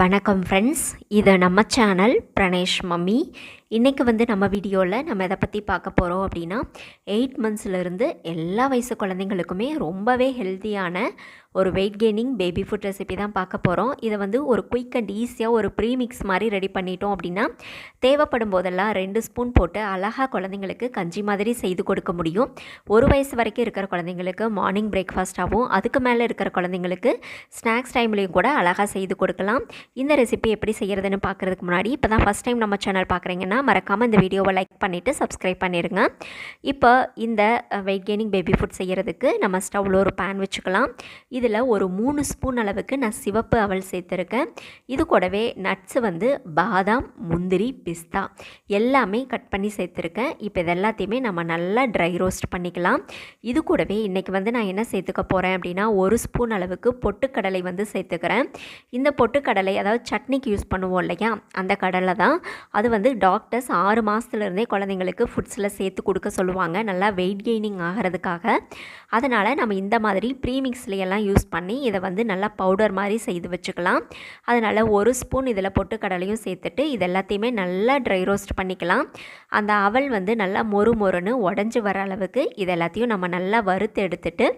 வணக்கம் ஃப்ரெண்ட்ஸ் இது நம்ம சேனல் பிரணேஷ் மம்மி. இன்றைக்கி வந்து நம்ம வீடியோவில் நம்ம எதை பற்றி பார்க்க போகிறோம் அப்படின்னா எயிட் மந்த்ஸ்லேருந்து எல்லா வயசு குழந்தைங்களுக்குமே ரொம்பவே ஹெல்த்தியான ஒரு weight gaining baby food recipe தான் பார்க்க போகிறோம் இதை வந்து ஒரு குயிக் அண்ட் ஈஸியாக ஒரு ப்ரீமிக்ஸ் மாதிரி ரெடி பண்ணிட்டோம் அப்படின்னா தேவைப்படும் போதெல்லாம் ரெண்டு ஸ்பூன் போட்டு அழகாக குழந்தைங்களுக்கு கஞ்சி மாதிரி செய்து கொடுக்க முடியும். ஒரு வயசு வரைக்கும் இருக்கிற குழந்தைங்களுக்கு மார்னிங் பிரேக்ஃபாஸ்ட்டாகவும் அதுக்கு மேலே இருக்கிற குழந்தைங்களுக்கு ஸ்நாக்ஸ் டைம்லேயும் கூட அழகாக செய்து கொடுக்கலாம். இந்த ரெசிபி எப்படி செய்கிறதுன்னு பார்க்குறதுக்கு முன்னாடி இப்போ தான் ஃபஸ்ட் டைம் நம்ம சேனல் பார்க்குறீங்கன்னா மறக்காமல் இந்த வீடியோவை லைக் பண்ணிவிட்டு சப்ஸ்கிரைப் பண்ணிடுங்க இப்போ இந்த வெயிட் கெய்னிங் பேபி ஃபுட் செய்கிறதுக்கு நம்ம ஸ்டவ்வில் ஒரு பேன் வச்சுக்கலாம். இதில் ஒரு மூணு ஸ்பூன் அளவுக்கு நான் சிவப்பு அவல் சேர்த்துருக்கேன். இது கூடவே நட்ஸு வந்து பாதாம் முந்திரி பிஸ்தா எல்லாமே கட் பண்ணி சேர்த்துருக்கேன். இப்போ இது எல்லாத்தையுமே நம்ம நல்லா ட்ரை ரோஸ்ட் பண்ணிக்கலாம். இது கூடவே இன்றைக்கி வந்து நான் என்ன சேர்த்துக்க போகிறேன் அப்படின்னா ஒரு ஸ்பூன் அளவுக்கு பொட்டுக்கடலை வந்து சேர்த்துக்கிறேன். இந்த பொட்டுக்கடலை அதாவது சட்னிக்கு யூஸ் பண்ணுவோம் இல்லையா அந்த கடலை தான். அது வந்து டாக்டர்ஸ் ஆறு மாதத்துலேருந்தே குழந்தைங்களுக்கு ஃபுட்ஸில் சேர்த்து கொடுக்க சொல்லுவாங்க. நல்லா வெயிட் கெய்னிங் ஆகிறதுக்காக. அதனால் நம்ம இந்த மாதிரி ப்ரீமிக்ஸ்லையெல்லாம் யூஸ் யூஸ் பண்ணி இதை வந்து நல்லா பவுடர் மாதிரி செய்து வச்சுக்கலாம். அதனால் ஒரு ஸ்பூன் இதில் பொட்டுக்கடலையும் சேர்த்துட்டு இது எல்லாத்தையுமே நல்லா ட்ரை ரோஸ்ட் பண்ணிக்கலாம். அந்த அவல் வந்து நல்லா மொறு மொறுன்னு உடஞ்சி வர அளவுக்கு இது எல்லாத்தையும் நம்ம நல்லா வறுத்து எடுத்துட்டு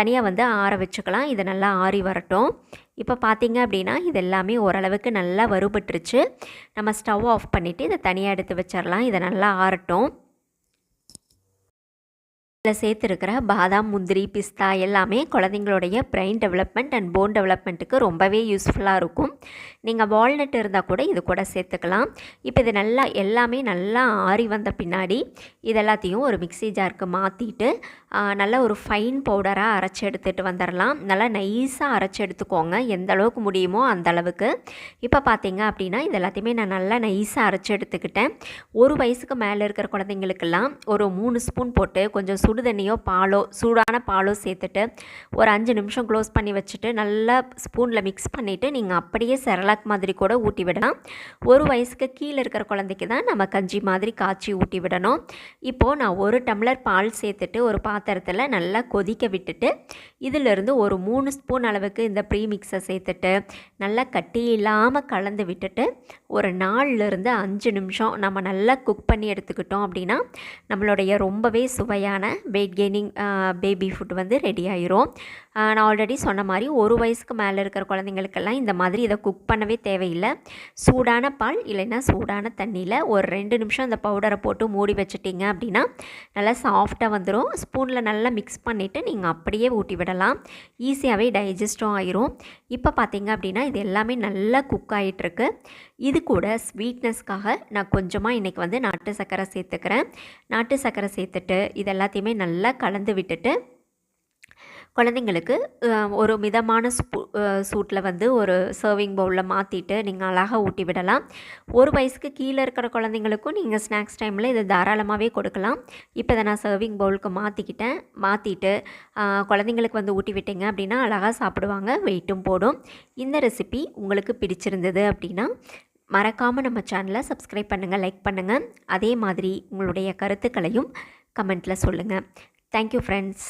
தனியாக வந்து ஆற வச்சுக்கலாம். இதை நல்லா ஆறி வரட்டும். இப்போ பார்த்தீங்க அப்படின்னா இது எல்லாமே ஓரளவுக்கு நல்லா வறுபட்டுருச்சு. நம்ம ஸ்டவ் ஆஃப் பண்ணிவிட்டு இதை தனியாக எடுத்து வச்சிடலாம். இதை நல்லா ஆறட்டும். இதில் சேர்த்துருக்கிற பாதாம் முந்திரி பிஸ்தா எல்லாமே குழந்தைங்களுடைய பிரெயின் டெவலப்மெண்ட் அண்ட் போன் டெவலப்மெண்ட்டுக்கு ரொம்பவே யூஸ்ஃபுல்லாக இருக்கும். நீங்கள் வால்நட் இருந்தால் கூட இது கூட சேர்த்துக்கலாம். இப்போ இது நல்லா எல்லாமே நல்லா ஆறி வந்த பின்னாடி இது எல்லாத்தையும் ஒரு மிக்சி ஜாருக்கு மாற்றிட்டு நல்ல ஒரு ஃபைன் பவுடராக அரைச்சி எடுத்துகிட்டு வந்துடலாம் நல்லா நைஸாக அரைச்சி எடுத்துக்கோங்க. எந்த அளவுக்கு முடியுமோ அந்த அளவுக்கு. இப்போ பார்த்தீங்க அப்படின்னா இது எல்லாத்தையுமே நான் நல்லா நைஸாக அரைச்சி எடுத்துக்கிட்டேன். ஒரு வயசுக்கு மேலே இருக்கிற குழந்தைங்களுக்கெல்லாம் ஒரு மூணு ஸ்பூன் போட்டு கொஞ்சம் சுடு தண்ணியோ பாலோ சூடான பாலோ சேர்த்துட்டு ஒரு அஞ்சு நிமிஷம் க்ளோஸ் பண்ணி வச்சுட்டு நல்லா ஸ்பூனில் மிக்ஸ் பண்ணிவிட்டு நீங்கள் அப்படியே செரலாக் மாதிரி கூட ஊட்டி விடலாம். ஒரு வயசுக்கு கீழே இருக்கிற குழந்தைக்கு தான் நம்ம கஞ்சி மாதிரி காய்ச்சி ஊட்டி விடணும். இப்போது நான் ஒரு டம்ளர் பால் சேர்த்துட்டு ஒரு பாத்திரத்தில் நல்லா கொதிக்க விட்டுட்டு இதிலிருந்து ஒரு மூணு ஸ்பூன் அளவுக்கு இந்த ப்ரீமிக்ஸை சேர்த்துட்டு நல்லா கட்டி இல்லாமல் கலந்து விட்டுட்டு ஒரு நாலுலேருந்து அஞ்சு நிமிஷம் நம்ம நல்லா குக் பண்ணி எடுத்துக்கிட்டோம் அப்படின்னா நம்மளுடைய ரொம்பவே சுவையான வெயிட் கெய்னிங் பேபி ஃபுட் வந்து ரெடி ஆயிரும். நான் ஆல்ரெடி சொன்ன மாதிரி ஒரு வயசுக்கு மேலே இருக்கிற குழந்தைங்களுக்கெல்லாம் இந்த மாதிரி இதை குக் பண்ணவே தேவையில்லை. சூடான பால் இல்லைன்னா சூடான தண்ணியில் ஒரு ரெண்டு நிமிஷம் இந்த பவுடரை போட்டு மூடி வச்சுட்டிங்க அப்படின்னா நல்லா சாஃப்டாக வந்துடும் ஸ்பூன் ஸ்பூனில் நல்லா மிக்ஸ் பண்ணிவிட்டு நீங்கள் அப்படியே ஊட்டி விடலாம். ஈஸியாகவே டைஜஸ்டும் ஆயிரும். இப்போ பார்த்தீங்க அப்படின்னா இது எல்லாமே நல்லா குக் ஆகிட்டுருக்கு இது கூட ஸ்வீட்னஸ்க்காக நான் கொஞ்சமாக இன்றைக்கி வந்து நாட்டு சர்க்கரை சேர்த்துக்கிறேன். நாட்டு சர்க்கரை சேர்த்துட்டு இது எல்லாத்தையுமே நல்லா கலந்து விட்டுட்டு குழந்தைங்களுக்கு ஒரு மிதமான ஸ்பூ சூட்டில் வந்து ஒரு சர்விங் பவுலில் மாற்றிட்டு நீங்கள் அழகாக ஊட்டி விடலாம். ஒரு வயசுக்கு கீழே இருக்கிற குழந்தைங்களுக்கும் நீங்கள் ஸ்நாக்ஸ் டைமில் இதை தாராளமாகவே கொடுக்கலாம். இப்போ இதை நான் சர்விங் பவுலுக்கு மாற்றிக்கிட்டேன் மாற்றிட்டு குழந்தைங்களுக்கு வந்து ஊட்டி விட்டீங்க அப்படின்னா அழகாக சாப்பிடுவாங்க. வெயிட்டும் போடும். இந்த ரெசிபி உங்களுக்கு பிடிச்சிருந்தது அப்படின்னா மறக்காமல் நம்ம சேனலை சப்ஸ்கிரைப் பண்ணுங்கள் லைக் பண்ணுங்கள் அதே மாதிரி உங்களுடைய கருத்துக்களையும் கமெண்ட்டில் சொல்லுங்கள் தேங்க்யூ ஃப்ரெண்ட்ஸ்